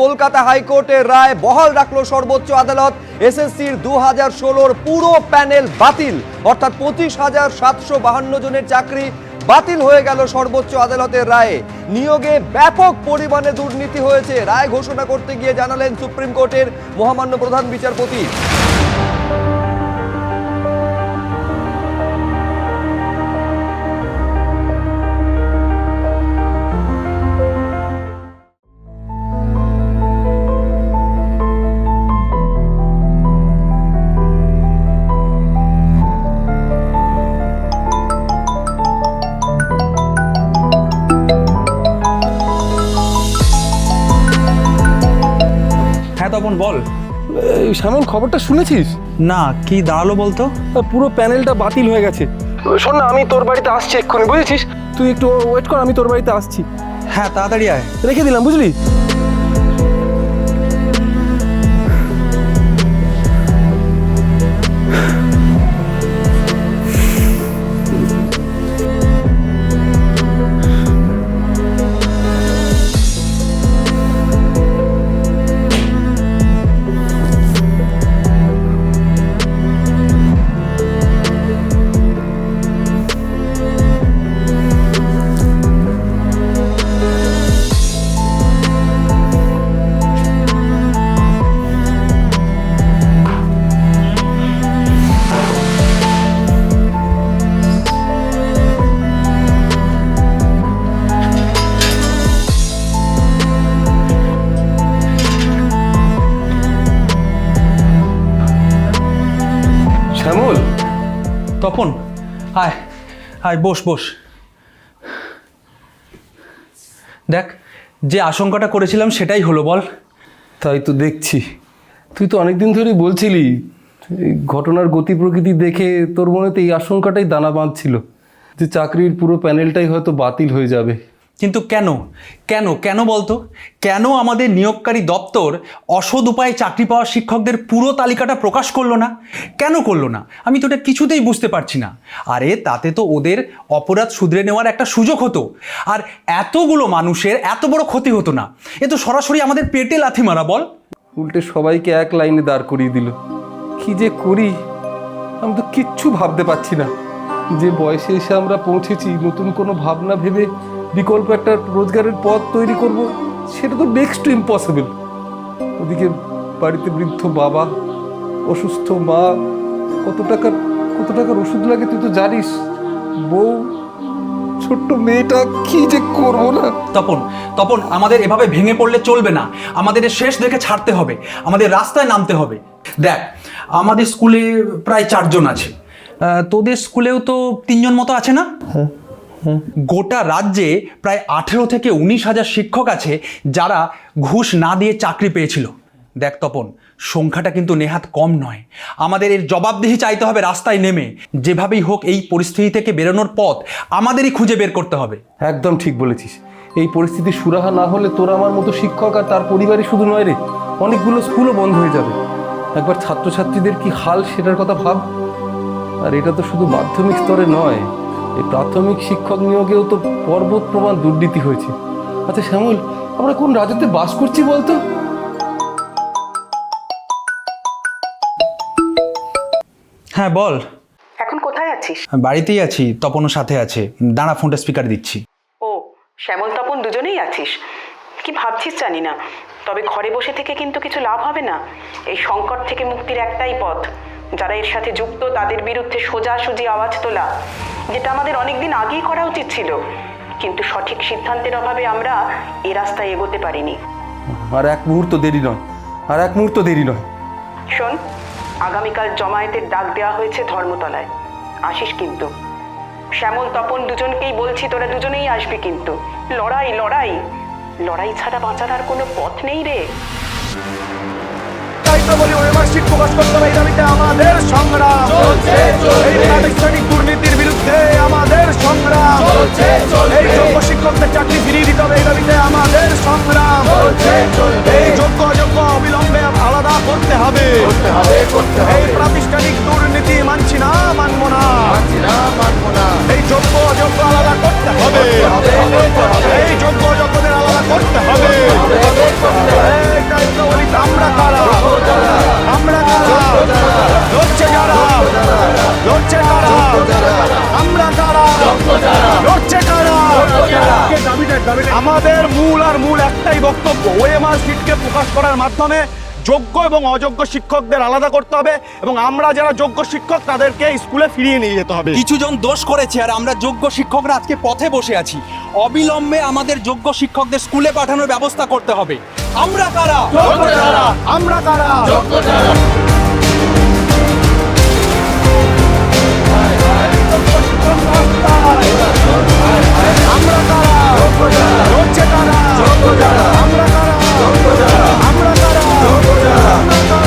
কলকাতা হাইকোর্টের রায় বহাল রাখল সর্বোচ্চ আদালত। এসএসসির দু হাজার ষোলোর পুরো প্যানেল বাতিল। অর্থাৎ পঁচিশ হাজার সাতশো বাহান্ন জনের চাকরি বাতিল হয়ে গেল সর্বোচ্চ আদালতের রায়ে। নিয়োগে ব্যাপক পরিমাণে দুর্নীতি হয়েছে। রায় ঘোষণা করতে গিয়ে জানালেন সুপ্রিম কোর্টের মহামান্য প্রধান বিচারপতি। তপন বল। শ্যামল খবরটা শুনেছিস? না কি দাঁড়াল বলতো? পুরো প্যানেলটা বাতিল হয়ে গেছে। শোন না আমি তোর বাড়িতে আসছি এক্ষুনি বুঝেছিস? তুই একটু ওয়েট কর আমি তোর বাড়িতে আসছি। হ্যাঁ তাড়াতাড়ি আয়। রেখে দিলাম বুঝলি? তপন আয় আয়, বস বস। দেখ, যে আশঙ্কাটা করেছিলাম সেটাই হলো, বল। তাই তো দেখছি। তুই তো অনেকদিন ধরেই বলছিলি ঘটনার গতি প্রকৃতি দেখে তোর মনে তো এই আশঙ্কাটাই দানা বাঁধছিল, যে চাকরির পুরো প্যানেলটাই হয়তো বাতিল হয়ে যাবে। কিন্তু কেন? কেন? কেন বলতো? কেন আমাদের নিয়োগকারী দপ্তর অসৎ উপায়ে চাকরি পাওয়া শিক্ষকদের পুরো তালিকাটা প্রকাশ করল না? কেন করল না? আমি তো এটা কিছুতেই বুঝতে পারছি না। আরে, তাতে তো ওদের অপরাধ শুধরে নেওয়ার একটা সুযোগ হতো। আর এতগুলো মানুষের এত বড় ক্ষতি হতো না। এ তো সরাসরি আমাদের পেটে লাথি মারা, বল। উল্টে সবাইকে এক লাইনে দাঁড় করিয়ে দিল। কি যে করি? আমি তো কিচ্ছু ভাবতে পারছি না। যে বয়সে এসে আমরা পৌঁছেছি, নতুন কোনো ভাবনা ভেবে বিকল্প একটা রোজগারের পথ তৈরি করব সেটা তো নেক্সট টু ইম্পসিবল ওদিকে বাড়িতে বৃদ্ধ বাবা অসুস্থ মা কত টাকার কত টাকার ওষুধ লাগে তুই তো জানিস। বউ ছোট্ট মেয়েটা কি যে করব না? তপন তপন আমাদের এভাবে ভেঙে পড়লে চলবে না। আমাদের শেষ দেখে ছাড়তে হবে। আমাদের রাস্তায় নামতে হবে। দেখ আমাদের স্কুলে প্রায় চারজন আছে। তোদের স্কুলেও তো তিনজন মতো আছে না? গোটা রাজ্যে প্রায় আঠেরো থেকে উনিশ হাজার শিক্ষক আছে যারা ঘুষ না দিয়ে চাকরি পেয়েছিল। দেখ তপন, সংখ্যাটা কিন্তু নেহাত কম নয়। আমাদের এর জবাবদিহি চাইতে হবে রাস্তায় নেমে। যেভাবেই হোক এই পরিস্থিতি থেকে বেরোনোর পথ আমাদেরই খুঁজে বের করতে হবে। একদম ঠিক বলেছিস। এই পরিস্থিতি সুরাহা না হলে তোর আমার মতো শিক্ষক আর তার পরিবারই শুধু নয় রে, অনেকগুলো স্কুলও বন্ধ হয়ে যাবে। একবার ছাত্রছাত্রীদের কি হাল সেটার কথা ভাব? আর এটা তো শুধু মাধ্যমিক স্তরে নয় এই প্রাথমিক শিক্ষক নিয়োগেও তো পর্বত প্রমাণ দুর্নীতি হয়েছে। আচ্ছা শ্যামল আমরা কোন রাজ্যতে বাস করছি বলতো? হ্যাঁ বল। এখন কোথায় আছিস? বাড়িতেই আছি তপনও সাথে আছে। দাঁড়া ফোনটা স্পিকার দিচ্ছি। ও শ্যামল তপন দুজনেই আছিস? কি ভাবছিস জানি না। তবে ঘরে বসে থেকে কিন্তু কিছু লাভ হবে না। এই সংকট থেকে মুক্তির একটাই পথ। যারা এর সাথে যুক্ত তাদের বিরুদ্ধে সোজাসুজি আওয়াজ তোলা। যেটা আমাদের অনেকদিন আগেই করা উচিত ছিল। কিন্তু সঠিক সিদ্ধান্তের অভাবে আমরা এ রাস্তায় এগোতে পারিনি। আর এক মুহূর্ত দেরি নয়। আর এক মুহূর্ত দেরি নয়। শোন আগামীকাল জমায়েতের ডাক দেওয়া হয়েছে ধর্মতলায়। আসিস কিন্তু। শ্যামল তপন দুজনকেই বলছি তোরা দুজনেই আসবি কিন্তু। লড়াই লড়াই। লড়াই ছাড়া বাঁচার আর কোনো পথ নেই রে। তাই তো বলি ঐমাসিক প্রকাশ করতে হবে। এই দাবিতে আমাদের সংগ্রাম বিরুদ্ধে আমাদের সংগ্রাম। এই যোগ্য শিক্ষকদের চাকরি ফিরিয়ে দিতে হবে এই দাবিতে আমাদের সংগ্রাম। প্রকাশ করার মাধ্যমে যোগ্য এবং অযোগ্য শিক্ষকদের আলাদা করতে হবে এবং আমরা যারা যোগ্য শিক্ষক তাদেরকে স্কুলে ফিরিয়ে নিয়ে যেতে হবে। কিছুজন দোষ করেছে আর আমরা যোগ্য শিক্ষকরা আজকে পথে বসে আছি। অবিলম্বে আমাদের যোগ্য শিক্ষকদের স্কুলে পাঠানোর ব্যবস্থা করতে হবে। আমরা কারা? যোগ্য আমরা কারা? আমরা কারা? হচ্ছে কারা আমরা কারা আমরা কারা আমরা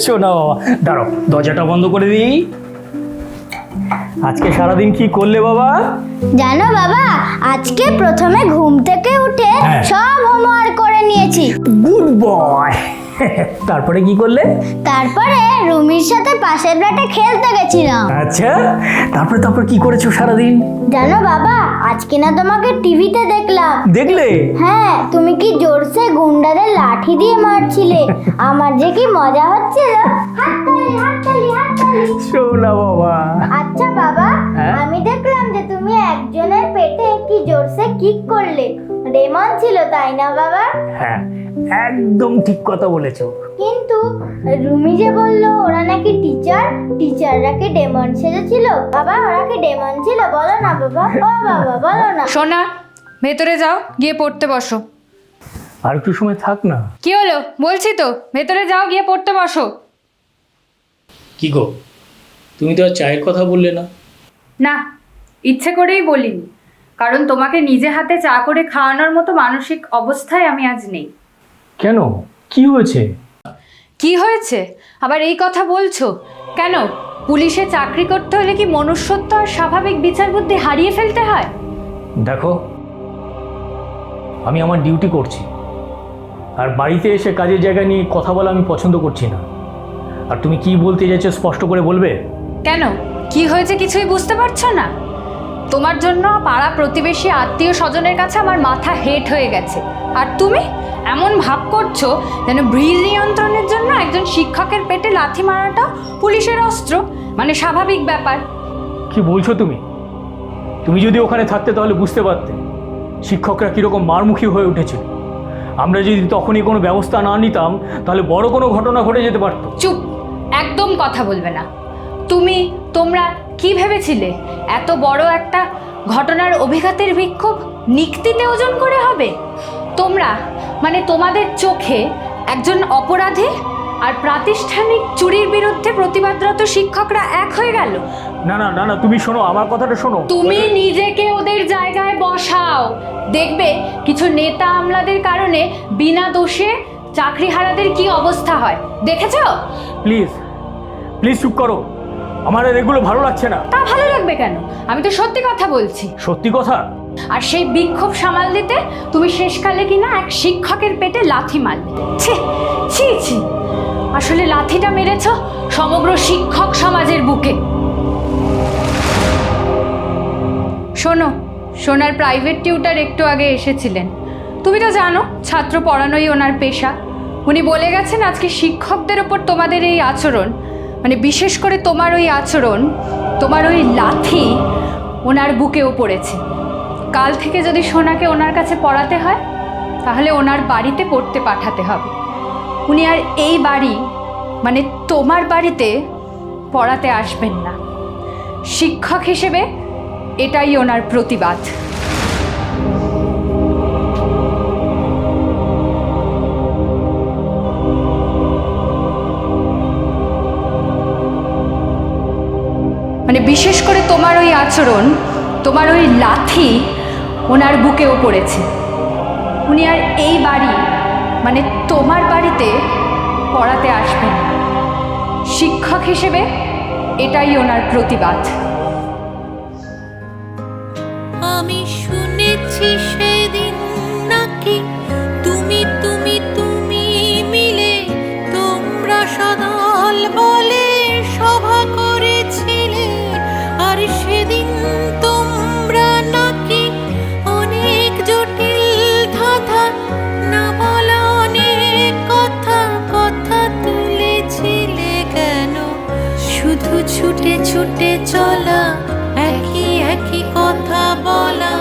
শোনো বাবা। দাঁড়াও দরজাটা বন্ধ করে দিই। আজকে সারাদিন কি করলে বাবা? জানো বাবা আজকে প্রথমে ঘুম থেকে উঠে হ্যাঁ। সব হোমওয়ার্ক করে নিয়েছি। গুড বয় তারপরে কি করলে? তারপরে রুমির সাথে পাশের ফ্ল্যাটে খেলতে গেছিলাম। আচ্ছা তারপরে তারপর কি করেছ সারাদিন? জানো বাবা আজকে না তোমাকে টিভিতে দেখলাম। দেখলে? হ্যাঁ তুমি কি জোরসে গুন্ডাদের লাঠি দিয়ে মারছিলে? আমার যে কি মজা হচ্ছিল। হাততালি হাততালি হাততালি। শোনা বাবা। আচ্ছা বাবা হ্যাঁ? আমি দেখলাম যে তুমি একজনের পেটে কি জোরসে কিক করলে। রেমন ছিল তাই না বাবা? হ্যাঁ একদম ঠিক কথা বলেছ। কিন্তু রুমি যে বলল ওরা নাকি টিচার টিচাররা কি ডেমন সেজেছিল? বাবা ওরা কি ডেমন ছিল? বলো না বাবা। ও বাবা বলো না। সোনা ভেতরে যাও গিয়ে পড়তে বসো। আর একটু সময় থাক না। কি হলো? বলছি তো ভেতরে যাও গিয়ে পড়তে বসো। কি গো? তুমি তো আর চায়ের কথা বললে না। না ইচ্ছে করেই বলিনি। কারণ তোমাকে নিজে হাতে চা করে খাওয়ানোর মতো মানসিক অবস্থায় আমি আজ নেই। কেন? কি হয়েছে? কি হয়েছে? আবার এই কথা বলছো? কেন? পুলিশে চাকরি করতে হলে কি মনুষ্যত্ব আর স্বাভাবিক বিচার বুদ্ধি হারিয়ে ফেলতে হয়? দেখো আমি আমার ডিউটি করছি। আর বাড়িতে এসে কাজের জায়গা নিয়ে কথা বলা আমি পছন্দ করছি না। আর তুমি কি বলতে চাইছো স্পষ্ট করে বলবে? কেন? কি হয়েছে কিছুই বুঝতে পারছ না? তোমার জন্য পাড়া প্রতিবেশী আত্মীয় স্বজনের কাছে আমার মাথা হেট হয়ে গেছে। আর তুমি এমন ভাব করছ যেন ব্রিজ নিয়ন্ত্রণের জন্য একজন শিক্ষকের পেটে লাথি মারাটা পুলিশের অস্ত্র? মানে স্বাভাবিক ব্যাপার। কি বলছো তুমি? তুমি যদি ওখানে থাকতে তাহলে বুঝতে পারতে শিক্ষকরা কীরকম মারমুখী হয়ে উঠেছিল। আমরা যদি তখনই কোনো ব্যবস্থা না নিতাম তাহলে বড় কোনো ঘটনা ঘটে যেতে পারতো। চুপ একদম কথা বলবে না। তুমি তোমরা কি ভেবেছিলে? এত বড় একটা ঘটনার অভিঘাতের বিক্ষোভ নিক্তিতে ওজন করে হবে? তোমরা মানে তোমাদের চোখে একজন অপরাধী আর প্রাতিষ্ঠানিক চুরির বিরুদ্ধে প্রতিবাদরত শিক্ষকরা এক হয়ে গেল? না না না না তুমি শোনো আমার কথাটা শোনো। তুমি নিজেকে ওদের জায়গায় বসাও। দেখবে কিছু নেতা আমলাদের কারণে বিনা দোষে চাকরিহারাদের কি অবস্থা হয়? দেখেছ? প্লিজ প্লিজ চুপ করো। আমার আর এগুলো ভালো লাগছে না। তা ভালো লাগবে কেন? আমি তো সত্যি কথা বলছি। সত্যি কথা? আর সেই বিক্ষোভ সামাল দিতে তুমি শেষকালে কিনা এক শিক্ষকের পেটে লাথি মারলে। ছি ছি ছি। আসলে লাথিটা মেরেছ সমগ্র শিক্ষক সমাজের বুকে। শোনো, সোনার প্রাইভেট টিউটার একটু আগে এসেছিলেন। তুমি তো জানো, ছাত্র পড়ানোই ওনার পেশা। উনি বলে গেছেন আজকে শিক্ষকদের ওপর তোমাদের এই আচরণ মানে বিশেষ করে তোমার ওই আচরণ, তোমার ওই লাথি ওনার বুকেও পড়েছে। কাল থেকে যদি সোনাকে ওনার কাছে পড়াতে হয়, তাহলে ওনার বাড়িতে পড়তে পাঠাতে হবে। উনি আর এই বাড়ি মানে তোমার বাড়িতে পড়াতে আসবেন না। শিক্ষক হিসেবে এটাই ওনার প্রতিবাদ। মানে বিশেষ করে তোমার ওই আচরণ, তোমার ওই লাথি ওনার বুকেও পড়েছে। উনি আর এই বাড়ি মানে তোমার বাড়িতে পড়াতে আসবেন শিক্ষক হিসেবে এটাই ওনার প্রতিবাদ। আমি শুনেছি সেদিন নাকি ছুটে চলা একই একই কথা বলা।